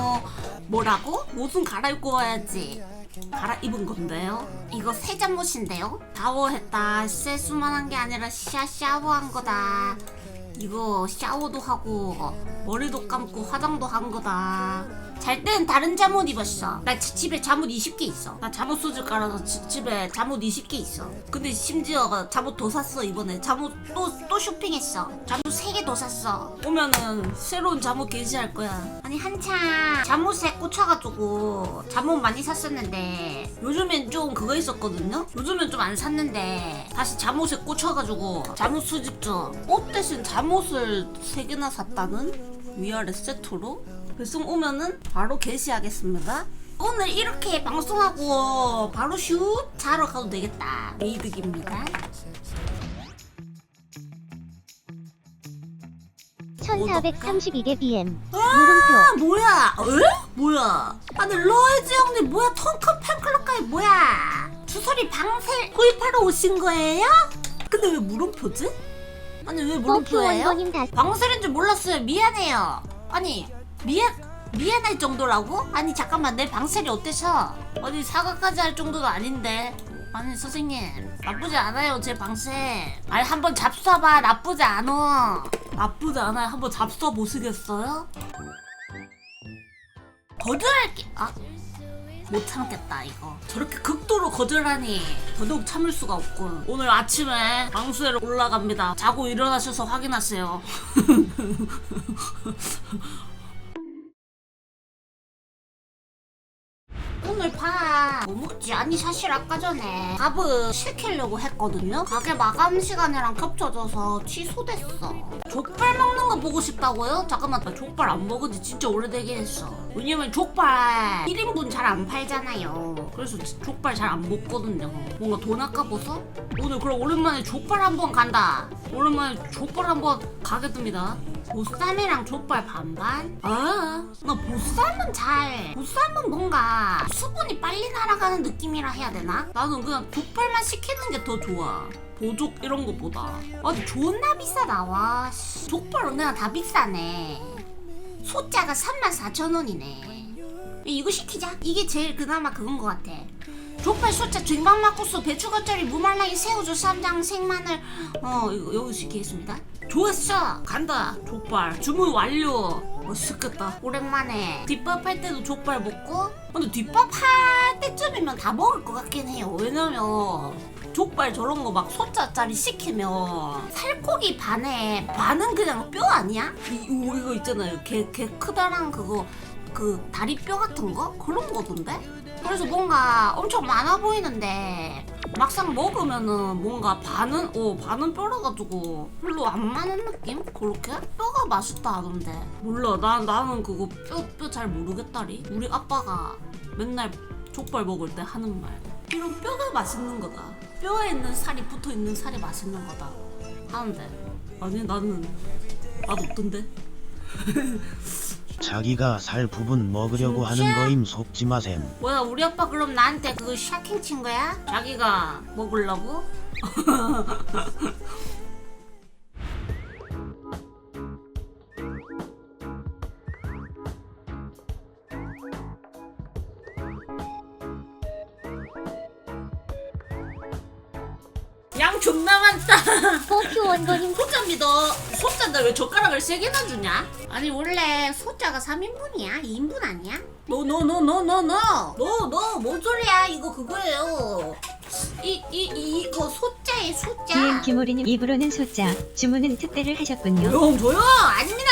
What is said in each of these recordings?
어 뭐라고? 옷은 갈아입고 와야지 갈아입은 건데요? 이거 새 잠옷인데요? 샤워했다 세수만 한 게 아니라 샤 샤워한 거다 이거 샤워도 하고 머리도 감고 화장도 한 거다 잘땐 다른 잠옷 입었어. 나 지- 집에 잠옷 20개 있어. 나 잠옷 소재 깔아서 지- 집에 잠옷 20개 있어. 근데 심지어 잠옷 더 샀어 이번에. 잠옷 또, 또 쇼핑했어. 잠옷 3개 더 샀어. 오면은 새로운 잠옷 게시할 거야. 아니 한참. 잠옷에 꽂혀가지고 잠옷 많이 샀었는데 요즘엔 좀 그거 있었거든요? 요즘엔 좀 안 샀는데 다시 잠옷에 꽂혀가지고 잠옷 수집 중옷 대신 잠옷을 3개나 샀다는? 위아래 세트로 배송 오면은 바로 게시하겠습니다. 오늘 이렇게 방송하고 바로 슛 자러 가도 되겠다. 이득입니다. 1432개 BM 아 물음표 뭐야? 에? 뭐야? 아니 로이즈 형님 뭐야? ton큰 팬클럽까지 뭐야? 주소리 방셀 구입하러 오신 거예요? 근데 왜 물음표지? 아니 왜 물음표예요? 원고님 방셀인 줄 몰랐어요. 미안해요. 아니 미안 미안할 정도라고? 아니 잠깐만 내 방셀이 어때서? 어디 사과까지 할 정도도 아닌데. 아니 선생님 나쁘지 않아요 제 방셀. 아니 한번 잡숴봐 나쁘지 않아. 나쁘지 않아요. 한번 잡숴 보시겠어요? 거절할게. 아. 못 참겠다 이거 저렇게 극도로 거절하니 더더욱 참을 수가 없군 오늘 아침에 방수회로 올라갑니다 자고 일어나셔서 확인하세요 오늘 밥뭐 먹지? 아니 사실 아까 전에 밥을 시키려고 했거든요. 가게 마감 시간이랑 겹쳐져서 취소됐어. 족발 먹는 거 보고 싶다고요? 잠깐만. 나 족발 안 먹은 지 진짜 오래되긴 했어 왜냐면 족발 1인분 잘 안 팔잖아요 그래서 족발 잘 안 먹거든요 뭔가 돈 아까워서 오늘 그럼 오랜만에 족발 한번 간다 오랜만에 족발 한번 가게 됩니다 보쌈이랑 족발 반반? 아, 나 보쌈은 잘, 보쌈은 뭔가 수분이 빨리 날아가는 느낌이라 해야 되나? 나는 그냥 족발만 시키는 게 더 좋아. 보족 이런 거보다. 아니, 존나 비싸다, 와. 씨. 족발은 그냥 다 비싸네. 소자가 34,000원이네. 이거 시키자. 이게 제일 그나마 그건 것 같아. 족발 소자 쟁반 막국수 배추 겉절이 무말랭이 새우젓 쌈장 생마늘. 어 이거 여기 시키겠습니다. 좋았어. 간다. 족발. 주문 완료. 맛있겠다. 오랜만에 뒷밥 할 때도 족발 먹고. 근데 뒷밥 할 때쯤이면 다 먹을 것 같긴 해요. 왜냐면 족발 저런 거 막 소자짜리 시키면 살코기 반에 반은 그냥 뼈 아니야? 이, 이- 이거 있잖아요 개, 개 크다란 그거 그 다리 뼈 같은 거? 그런 거던데? 그래서 뭔가 엄청 많아 보이는데 막상 먹으면은 뭔가 반은 어 반은 뼈라 가지고 별로 안 많은 느낌? 그렇게? 뼈가 맛있다 하던데 몰라 나 나는 그거 뼈 뼈 잘 모르겠다리 우리 아빠가 맨날 족발 먹을 때 하는 말 이런 뼈가 맛있는 거다 뼈에 있는 살이 붙어 있는 살이 맛있는 거다 하는데 아니 나는 맛 없던데 자기가 살 부분 먹으려고 진짜? 하는 거임 속지 마셈. 뭐야 우리 아빠 그럼 나한테 그거 샤킹 친 거야? 자기가 먹으려고? 존나 많다. 포큐 원더님 소자입니다. 소자인데 왜 젓가락을 세 개나 주냐? 아니 원래 소자가 3인분이야. 2인분 아니야? 노노노노노노노뭔 소리야? 이거 그거예요. 이 이 이, 이거 소자에 소자. 기은 김우리님 입으로는 소자, 주문은 특대를 하셨군요. 조용 조용 아닙니다.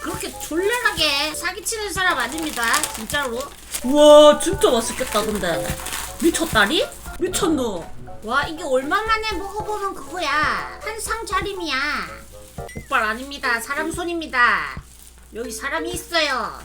그렇게 졸렬하게 사기치는 사람 아닙니다. 진짜로. 우와 진짜 맛있겠다 근데 미쳤다리? 미쳤노 와 이게 얼마만에 먹어보는 그거야. 한상 차림이야. 족발 아닙니다. 사람 손입니다. 여기 사람이 있어요.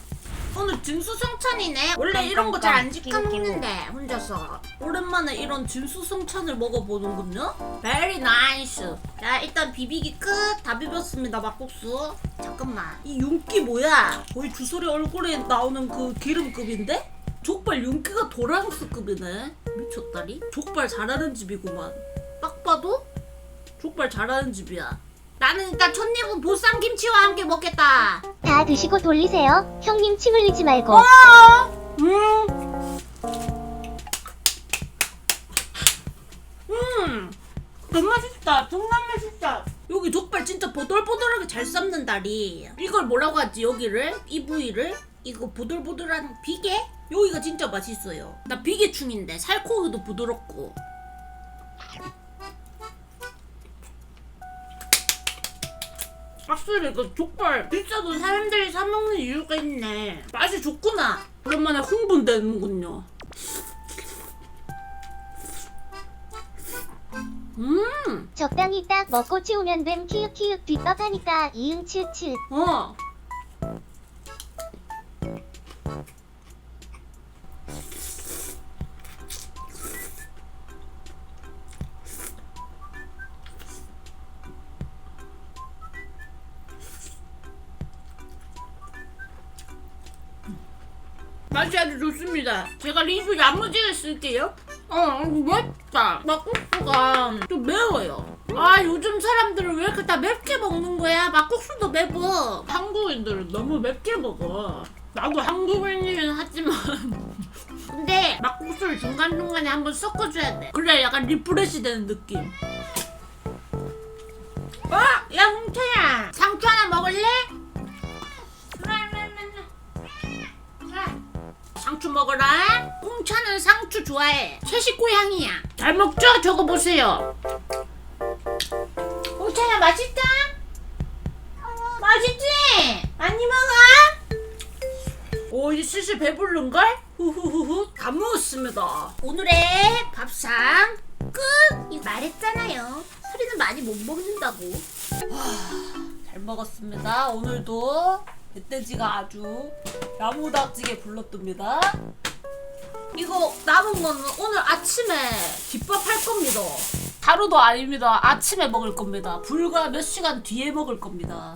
오늘 진수성찬이네. 원래 이런 거 잘 안 지켜 먹는데 혼자서. 오랜만에 이런 진수성찬을 먹어보는군요? 베리 나이스 자 일단 비비기 끝. 다 비볐습니다 막국수. 잠깐만. 이 윤기 뭐야? 거의 주소리 얼굴에 나오는 그 기름급인데? 족발 윤기가 도랑스급이네 미쳤다리 족발 잘하는 집이구만 딱 봐도 족발 잘하는 집이야 나는 일단 첫 입은 보쌈 김치와 함께 먹겠다. 다 드시고 돌리세요. 형님 침 흘리지 말고. 어? 음. 음. 너무 맛있다. 정말 맛있다. 여기 족발 진짜 보들보들하게 잘 삶는 다리. 이걸 뭐라고 하지? 여기를 이 부위를 이거 보들보들한 비계? 여기가 진짜 맛있어요. 나 비계충인데 살코기도 부드럽고. 확실히 그 족발 비싸도 사람들이 사 먹는 이유가 있네. 맛이 좋구나. 오랜만에 흥분되는군요. 음, 적당히 딱 먹고 치우면 됨 키읔키읔 뒷밥하니까 이응 츠츠. 어. 맛이 아주 좋습니다. 제가 리뷰 야무지게 쓸게요. 어, 맵다. 막국수가 좀 매워요. 아, 요즘 사람들은 왜 이렇게 다 맵게 먹는 거야? 막국수도 매워. 한국인들은 너무 맵게 먹어. 나도 한국인이긴 하지만. 근데 막국수를 중간중간에 한번 섞어줘야 돼. 그래야 약간 리프레시 되는 느낌. 어? 야, 홍태야. 상추 하나 먹을래? 그래, 상추 먹어라. 홍차는 상추 좋아해. 채식 고양이야. 잘 먹죠? 저거 보세요. 홍차야 맛있다. 맛있지? 많이 먹어. 오 이제 슬슬 배부른 걸? 후후후후 다 먹었습니다. 오늘의 밥상 끝. 이 말했잖아요. 소리는 많이 못 먹는다고. 잘 먹었습니다. 오늘도 멧돼지가 아주 야무닥지게 불렀답니다. 이거 남은 거는 오늘 아침에 김밥 할 겁니다. 하루도 아닙니다. 아침에 먹을 겁니다. 불과 몇 시간 뒤에 먹을 겁니다.